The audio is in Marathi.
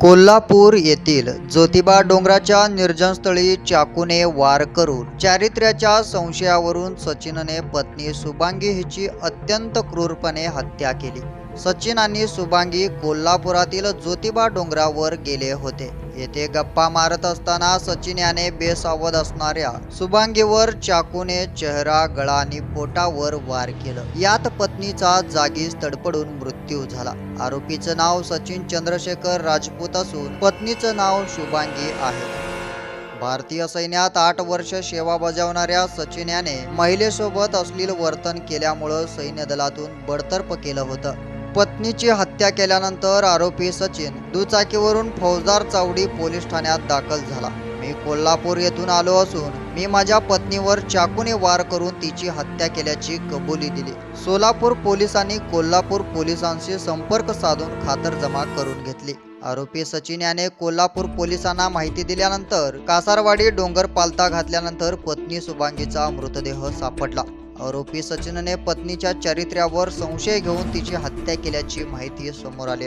कोल्हापूर येथील ज्योतिबा डोंगराच्या निर्जनस्थळी चाकूने वार करून चारित्र्याच्या संशयावरून सचिनने पत्नी शुभांगी हिची अत्यंत क्रूरपणे हत्या केली. सचिन आणि शुभांगी कोल्हापुरातील ज्योतिबा डोंगरावर गेले होते. येथे गप्पा मारत असताना सचिन याने बेसावध असणाऱ्या शुभांगीवर चाकूने चेहरा गळा आणि पोटावर वार केलं. यात पत्नीचा जागीच तडपडून मृत्यू झाला. आरोपीचं नाव सचिन चंद्रशेखर राजपूत असून पत्नीचं नाव शुभांगी आहे. भारतीय सैन्यात आठ वर्ष सेवा बजावणाऱ्या सचिन याने महिलेसोबत अश्लील वर्तन केल्यामुळं सैन्य दलातून बडतर्फ केलं होतं. पत्नीची हत्या केल्यानंतर आरोपी सचिन दुचाकीवरून फौजदार चावडी पोलीस ठाण्यात दाखल झाला. मी कोल्हापूर येथून आलो असून मी माझ्या पत्नीवर चाकूने वार करून तिची हत्या केल्याची कबुली दिली. सोलापूर पोलिसांनी कोल्हापूर पोलिसांशी संपर्क साधून खातरजमा करून घेतली. आरोपी सचिन याने कोल्हापूर पोलिसांना माहिती दिल्यानंतर कासारवाडी डोंगर पालता घातल्यानंतर पत्नी सुभांगीचा मृतदेह सापडला. आरोपी सचिनने पत्नीच्या चारित्र्यावर संशय घेऊन तिची हत्या केल्याची माहिती समोर आली